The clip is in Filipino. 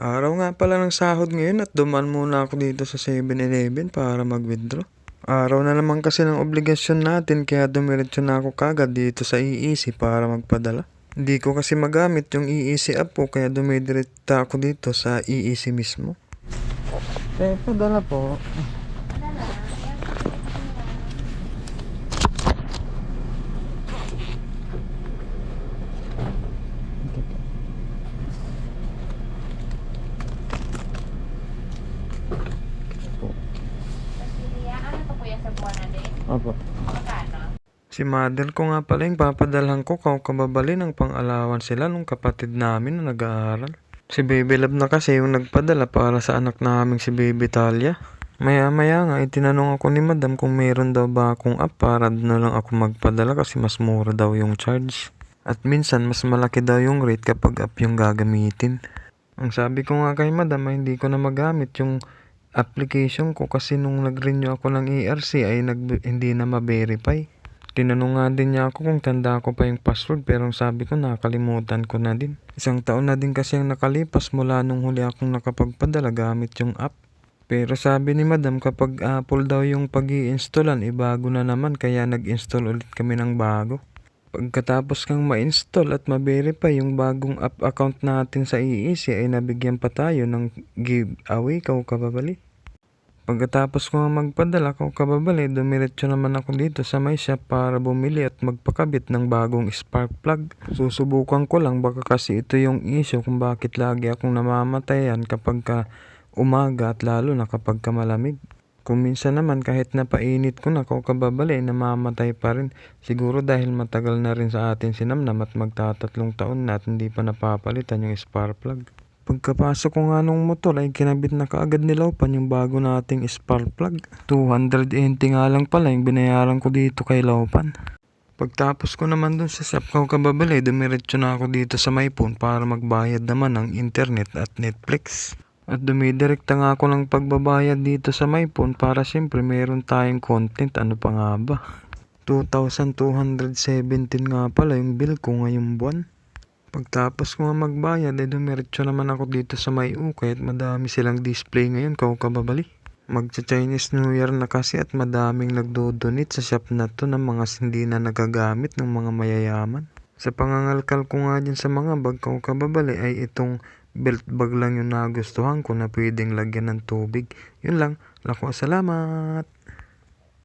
Araw nga pala ng sahod ngayon at dumaan muna ako dito sa 7-Eleven para mag-withdraw. Araw na naman kasi ng obligasyon natin kaya dumiretso na ako kagad dito sa EEC para magpadala. Hindi ko kasi magamit yung EEC app po kaya dumidirekta ako dito sa EEC mismo. Eh, padala po. Kuya, ano to kuya sa buwan na din? Opo. Si mother ko nga pala yung papadalhan ko kung kababali ng pang-alawan sila nung kapatid namin na nag-aaral. Si Baby Love na kasi yung nagpadala para sa anak naming si Baby Talia. Maya maya nga itinanong ako ni madam kung meron daw ba akong app para na lang ako magpadala kasi mas mura daw yung charge. At minsan mas malaki daw yung rate kapag app yung gagamitin. Ang sabi ko nga kay madam ay hindi ko na magamit yung application ko kasi nung nag-renew ako ng ERC ay nag, hindi na ma-verify. Tinanong nga din niya ako kung tanda ko pa yung password pero sabi ko nakalimutan ko na din. Isang taon na din kasi ang nakalipas mula nung huli akong nakapagpadala gamit yung app. Pero sabi ni madam kapag Apple daw yung pag installan ibago na naman kaya nag-install ulit kami ng bago. Pagkatapos kang ma-install at ma-verify yung bagong app account natin sa EEC ay nabigyan pa tayo ng giveaway kau kababali. Pagkatapos ko magpadala kau kababali, dumiretso naman ako dito sa may shop para bumili at magpakabit ng bagong spark plug. Susubukan ko lang baka kasi ito yung issue kung bakit lagi akong namamatayan kapag ka umaga at lalo na kapag ka malamig. Kung minsan naman kahit napainit ko na kau kababali, namamatay pa rin. Siguro dahil matagal na rin sa atin sinamnam at magtatatlong taon na at hindi pa napapalitan yung spark plug. Pagkapasok ko nga nung motor ay kinabit na kaagad ni Laupan yung bago nating spark plug. 280 nga lang pala yung binayaran ko dito kay Laupan. Pagtapos ko naman dun sa shop ko kababali, dumiretso na ako dito sa my phone para magbayad naman ng internet at Netflix. At dumidirekta nga ako ng pagbabayad dito sa my phone para siyempre meron tayong content. Ano pa nga ba? 2,217 nga pala yung bill ko ngayong buwan. Pagtapos ko nga magbayad, ay dumiretso naman ako dito sa may ukay at madami silang display ngayon, kau kababali. Magcha-Chinese New Year na kasi at madaming nagdodonate sa shop na to ng mga hindi na nagagamit ng mga mayayaman. Sa pangangalkal ko nga dyan sa mga bag kau kababali ay itong belt bag lang yung nagustuhan ko na pwedeng lagyan ng tubig. Yun lang. Lako, salamat!